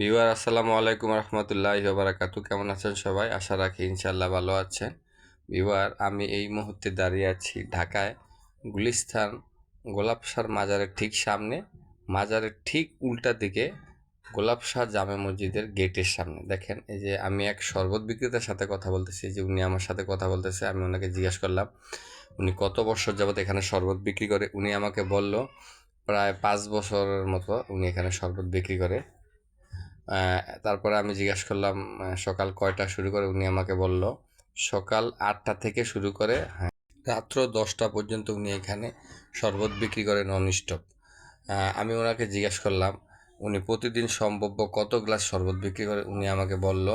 Viewer, আসসালামু আলাইকুম রহমতুল্লাহ বারাকাতু কেমন আছেন সবাই? আশা রাখি ইনশাল্লাহ ভালো আছেন। ভিউয়ার, আমি এই মুহূর্তে দাঁড়িয়ে আছি ঢাকায়, গুলিস্তান গোলাপসার মাজারের ঠিক সামনে। মাজারের ঠিক উল্টা দিকে গোলাপশাহ জামে মসজিদের গেটের সামনে। দেখেন, এই যে আমি এক শরবত বিক্রেতার সাথে কথা বলতেছি যে উনি আমার সাথে কথা বলতেছে, আমি ওনাকে জিজ্ঞেস করলাম, উনি কত বছর যাবত এখানে শরবত বিক্রি করে? উনি আমাকে বলল, প্রায় পাঁচ বছরের মতো উনি এখানে শরবত বিক্রি করে। তারপরে আমি জিজ্ঞাসা করলাম সকাল কয়টা শুরু করে? উনি আমাকে বলল সকাল আটটা থেকে শুরু করে হ্যাঁ, রাত্র দশটা পর্যন্ত উনি এখানে শরবত বিক্রি করে নন স্টপ আমি ওনাকে জিজ্ঞাসা করলাম উনি প্রতিদিন সম্ভাব্য কত গ্লাস শরবত বিক্রি করে? উনি আমাকে বলল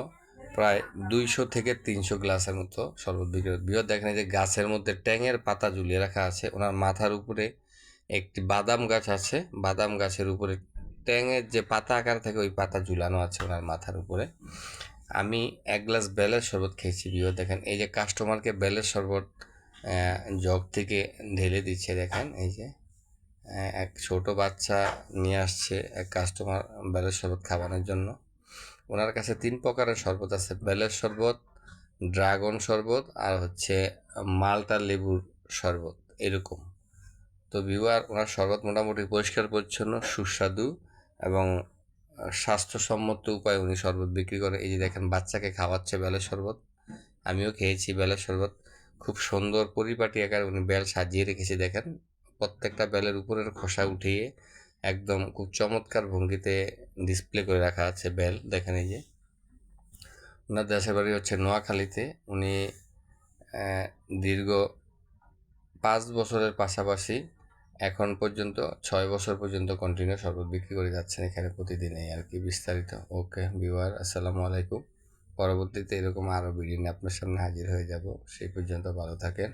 প্রায় দুইশো থেকে তিনশো গ্লাসের মতো শরবত বিক্রি করে। বৃহৎ দেখেন যে গাছের মধ্যে ট্যাঙের পাতা ঝুলিয়ে রাখা আছে ওনার মাথার উপরে একটি বাদাম গাছ আছে বাদাম গাছের উপরে ট্যাঙের যে পাতা আকার থাকে, ওই পাতা ঝুলানো আছে ওনার মাথার উপরে। আমি এক গ্লাস বেলের শরবত খেয়েছি বিও দেখেন, এই যে কাস্টমারকে বেলের শরবত জগ থেকে ঢেলে দিচ্ছে, দেখেন, এই যে এক ছোট বাচ্চা নিয়ে আসছে এক কাস্টমার বেলের শরবত খাওয়ানোর জন্য। ওনার কাছে তিন প্রকারের শরবত আছে, বেলের শরবত, ড্রাগন শরবত আর হচ্ছে মালটা লেবুর শরবত, এরকম। তো ভিউয়ার ওনার শরবত মোটামুটি পরিষ্কার পরিচ্ছন্ন সুস্বাদু। এবং স্বাস্থ্যসম্মত উপায়ে উনি শরবত বিক্রি করে এই যে দেখেন, বাচ্চাকে খাওয়াচ্ছে বেলের শরবত। আমিও খেয়েছি বেলের শরবত। খুব সুন্দর পরিপাটি আকারে উনি বেল সাজিয়ে রেখেছে, দেখেন। প্রত্যেকটা বেলের উপরের খোসা উঠিয়ে একদম খুব চমৎকার ভঙ্গিতে ডিসপ্লে করে রাখা আছে বেল। দেখেন এই যে। ওনার দেশের বাড়ি হচ্ছে নোয়াখালীতে। উনি দীর্ঘ পাঁচ বছরের পাশাপাশি এখন পর্যন্ত ছয় বছর পর্যন্ত কন্টিনিউ শরবত বিক্রি করে যাচ্ছেন এখানে প্রতিদিনেই আর কি বিস্তারিত। ওকে ভিউয়ার আসসালামু আলাইকুম। পরবর্তীতে এরকম আরও নিয়ে আপনার সামনে হাজির হয়ে যাব। সেই পর্যন্ত ভালো থাকেন।